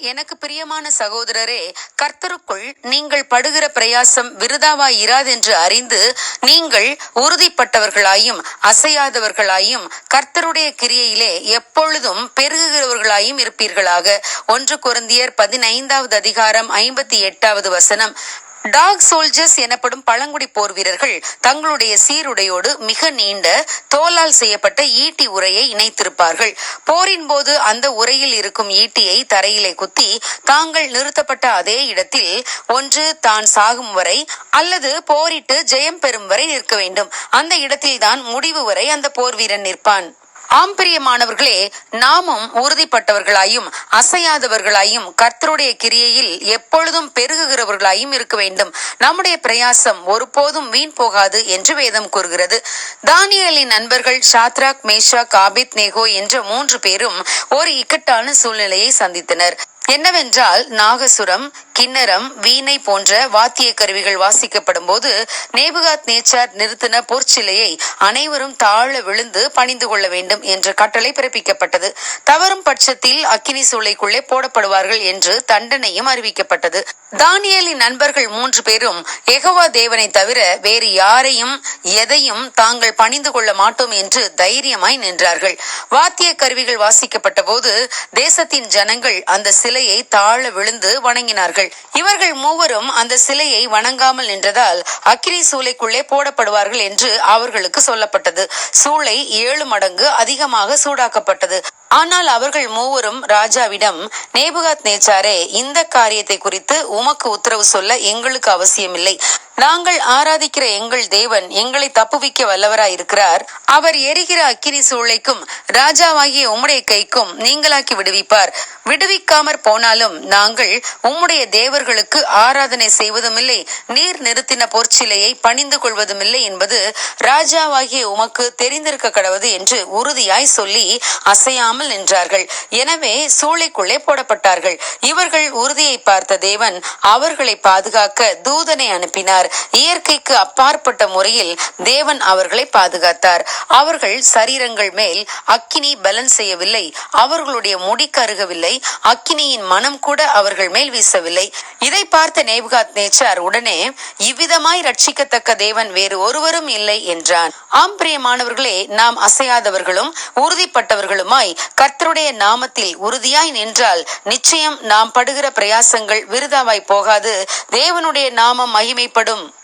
எனக்கு பிரியமான சகோதரரே கர்த்தருக்குள் நீங்கள் படுகிற பிரயாசம் விருதாவாய் இராதென்று அறிந்து நீங்கள் உறுதிப்பட்டவர்களாயும் அசையாதவர்களாயும் கர்த்தருடைய கிரியையிலே எப்பொழுதும் பெருகுகிறவர்களாயும் இருப்பீர்களாக. ஒன்று குருந்தியர் பதினைந்தாவது அதிகாரம் ஐம்பத்தி எட்டாவது வசனம். டாக் சோல்ஜர்ஸ் எனப்படும் பழங்குடி போர் வீரர்கள் தங்களுடைய சீருடையோடு மிக நீண்ட தோலால் செய்யப்பட்ட ஈட்டி உரையை இணைத்திருப்பார்கள். போரின் போது அந்த உரையில் இருக்கும் ஈட்டியை தரையிலே குத்தி தாங்கள் நிறுத்தப்பட்ட அதே இடத்தில் ஒன்று தான் சாகும் வரை அல்லது போரிட்டு ஜெயம் பெறும் வரை நிற்க வேண்டும். அந்த இடத்தில்தான் முடிவு வரை அந்த போர் வீரன் நிற்பான். ஆம் பிரியமானவர்களே நாமும் உறுதிப்பட்டவர்களாயும் அசையாதவர்களாயும் கர்த்தருடைய கிரியையில் எப்பொழுதும் பெருகுகிறவர்களாயும் இருக்க வேண்டும். நம்முடைய பிரயாசம் ஒருபோதும் வீண் போகாது என்று வேதம் கூறுகிறது. தானியலின் நண்பர்கள் ஷாத்ராக் மேஷாக் ஆபித் நேகோ என்ற மூன்று பேரும் ஒரு இக்கட்டான சூழ்நிலையை சந்தித்தனர். என்னவென்றால் நாகசுரம் கிண்ணரம் வீணை போன்ற வாத்திய கருவிகள் வாசிக்கப்படும் போது நேபுகாத் நேச்சார் நிறுத்தின பொற்சிலையை அனைவரும் தாழ விழுந்து பணிந்து கொள்ள வேண்டும் என்ற கட்டளை பிறப்பிக்கப்பட்டது. தவறும் பட்சத்தில் அக்கினி சூளைக்குள்ளே போடப்படுவார்கள் என்று தண்டனையும் அறிவிக்கப்பட்டது. தானியலின் நண்பர்கள் மூன்று பேரும் எகவா தேவனை தவிர வேறு யாரையும் எதையும் தாங்கள் பணிந்து கொள்ள மாட்டோம் என்று தைரியமாய் நின்றார்கள். வாத்திய கருவிகள் வாசிக்கப்பட்ட போது தேசத்தின் ஜனங்கள் அந்த சிலையை தாழ விழுந்து வணங்கினார்கள். இவர்கள் மூவரும் அந்த சிலையை வணங்காமல் நின்றதால் அக்கினி சூளைக்குள்ளே போடப்படுவார்கள் என்று அவர்களுக்கு சொல்லப்பட்டது. சூளை ஏழு மடங்கு அதிகமாக சூடாக்கப்பட்டது. ஆனால் அவர்கள் மூவரும் ராஜாவிடம் நேபுகாத் நேச்சாரே இந்த காரியத்தை குறித்து உமக்கு உத்தரவு சொல்ல எங்களுக்கு அவசியமில்லை. நாங்கள் ஆராதிக்கிற எங்கள் தேவன் எங்களை தப்புவிக்க வல்லவராய் இருக்கிறார் அவர் எரிகிற அக்கினி சூளைக்கும் ராஜாவாகிய உம்முடைய கைக்கும் நீங்களாக்கி விடுவிப்பார். விடுவிக்காமற் போனாலும் நாங்கள் உம்முடைய தேவர்களுக்கு ஆராதனை செய்வதுமில்லை நீர் நிறுத்தின பொற்சிலையை பணிந்து கொள்வதுமில்லை என்பது ராஜாவாகிய உமக்கு தெரிந்திருக்க கடவது என்று உறுதியாய் சொல்லி அசையாமல் நின்றார்கள். எனவே சூளைக்குள்ளே போடப்பட்டார்கள். இவர்கள் உறுதியை பார்த்த தேவன் அவர்களை பாதுகாக்க தூதனை அனுப்பினார். இயற்கைக்கு அப்பாற்பட்ட முறையில் தேவன் அவர்களை பாதுகாத்தார். அவர்கள் சரீரங்கள் மேல் அக்கினி பலன் செய்யவில்லை. அவர்களுடைய முடி கருகவில்லை. அக்கினியின் மனம் கூட அவர்கள் மேல் வீசவில்லை. இதை பார்த்த நேபுகாத் நேச்சார் உடனே இவ்விதமாய் ரட்சிக்கத்தக்க தேவன் வேறு ஒருவரும் இல்லை என்றான். ஆம் பிரியமானவர்களே நாம் அசையாதவர்களும் உறுதிப்பட்டவர்களுமாய் கர்த்தருடைய நாமத்தில் உறுதியாய் நின்றால் நிச்சயம் நாம் படுகிற பிரயாசங்கள் விருதாவாய் போகாது. தேவனுடைய நாமம் மகிமைப்படும்